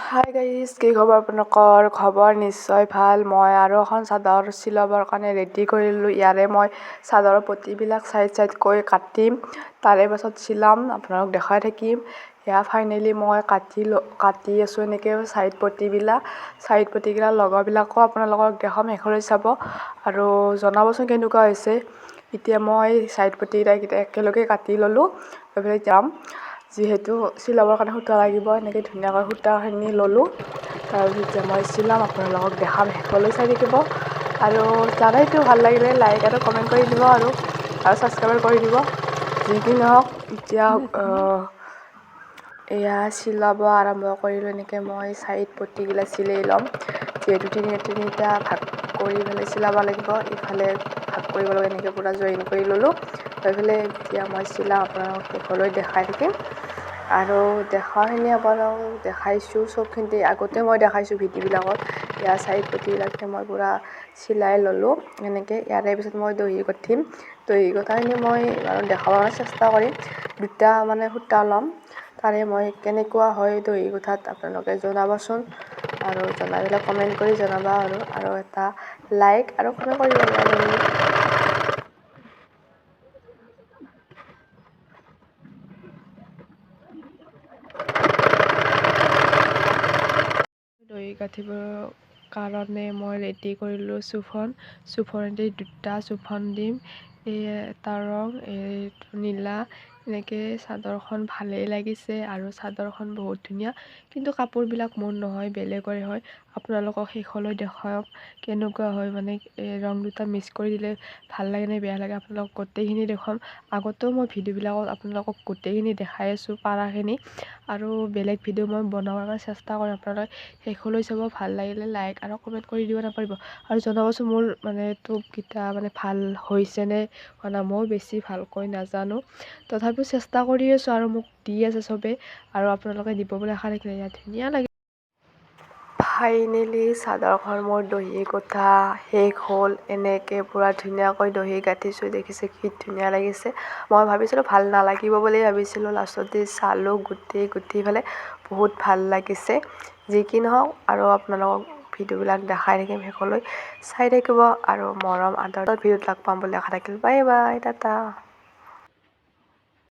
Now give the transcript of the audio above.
Hi guys কি খবৰ আপোনালোকৰ? খবৰ নিশ্চয় ভাল। মই আৰু এখন চাদৰ চিলাবৰ কাৰণে ৰেডি কৰিলোঁ। ইয়াৰে মই চাদৰৰ পতিবিলাক চাইড চাইডকৈ কাটিম। তাৰে পাছত চিলাম আপোনালোকক দেখাই থাকিম। এয়া ফাইনেলি মই কাটি ল কাটি আছোঁ এনেকৈ চাইড পতিবিলাক। চাইড পতিবিলাক লগৰবিলাকো আপোনালোকক দেখাম শেষলৈ চাব। আৰু জনাবচোন কেনেকুৱা হৈছে। এতিয়া মই চাইড পতিকেইটা একেলগে কাটি ল'লোঁ। যাম। যিহেতু চিলাবৰ কাৰণে সূতা লাগিব এনেকৈ ধুনীয়াকৈ সূতাখিনি ল'লোঁ। তাৰপিছত মই চিলাম আপোনালোকক দেখাম শেষলৈ চাই থাকিব। আৰু জানাইতো ভাল লাগিলে লাইক আৰু কমেণ্ট কৰি দিব আৰু আৰু ছাবস্ক্ৰাইব কৰি দিব। যি কি নহওক এতিয়া এয়া চিলাব আৰম্ভ কৰিলোঁ এনেকৈ মই চাইড পতিগিলা চিলাই ল'ম। যিহেতু তিনি তিনিটা ভাগ কৰি পেলাই চিলাব লাগিব ইফালে কৰিব লাগে এনেকৈ পূৰা জইন কৰি ল'লোঁ। লৈ পেলাই এতিয়া মই চিলাম আপোনালোকক শেষলৈ দেখাই থাকিম আৰু দেখাখিনি আপোনালোকক দেখাইছোঁ চবখিনি আগতে মই দেখাইছোঁ ভিডিঅ'বিলাকত। ইয়াৰ চাইড পতিবিলাকতে মই পূৰা চিলাই ল'লোঁ এনেকৈ ইয়াৰে পিছত মই দহি গুঠিম। দহি গঠাখিনি মই বাৰু দেখাবৰ চেষ্টা কৰিম। দুটা মানে সূতা ল'ম। তাৰে মই কেনেকুৱা হয় দহি গুঠাত আপোনালোকে জনাবচোন। আৰু জনাই পেলাই কমেণ্ট কৰি জনাবা আৰু আৰু এটা লাইক আৰু কমেণ্ট কৰিব দহি গাঁঠিবৰ কাৰণে মই ৰেডি কৰিলোঁ চুফন। চুফনেদি দুটা চুফন দিম। এই এটা ৰং এইটো নীলা। এনেকৈ চাদৰখন ভালেই লাগিছে আৰু চাদৰখন বহুত ধুনীয়া। কিন্তু কাপোৰবিলাক মোৰ নহয় বেলেগৰে হয়। আপোনালোকক শেষলৈ দেখুৱাম কেনেকুৱা হয় মানে ৰং দুটা মিক্স কৰি দিলে ভাল লাগে নে বেয়া লাগে আপোনালোকক গোটেইখিনি দেখুৱাম। আগতেও মই ভিডিঅ'বিলাকত আপোনালোকক গোটেইখিনি দেখাই আছোঁ পাৰাখিনি। আৰু বেলেগ ভিডিঅ' মই কাৰণে চেষ্টা কৰিম আপোনালোকে শেষলৈ চাব ভাল লাগিলে লাইক আৰু কমেণ্ট কৰি দিব নাপাহৰিব। আৰু জনাবচোন মোৰ মানে টোপকেইটা মানে ভাল হৈছেনে হোৱা নাই ময়ো বেছি ভালকৈ নাজানো। তথাপিও চেষ্টা কৰি আছোঁ আৰু মোক দি আছে চবেই আৰু আপোনালোকে দিব বুলি আশা থাকিলে। ইয়াত ধুনীয়া লাগে। ফাইনেলি চাদৰখন মোৰ দহি গোঠা শেষ হ'ল। এনেকৈ পূৰা ধুনীয়াকৈ দহি গাঁঠিছোঁ, দেখিছে কি ধুনীয়া লাগিছে। মই ভাবিছিলোঁ ভালো নালাগিব বুলি ভাবিছিলোঁ। লাষ্টতে চালোঁ গুঠি গুঠি পেলাই বহুত ভালো লাগিছে। যি কি নহওক আৰু আপোনালোকক ভিডিঅ'বিলাক দেখাই থাকিম শেষলৈ। চাই থাকিব আৰু মৰম আদৰত ভিডিঅ'ত লগ পাম বুলি আশা থাকিল। Bye bye, Tata.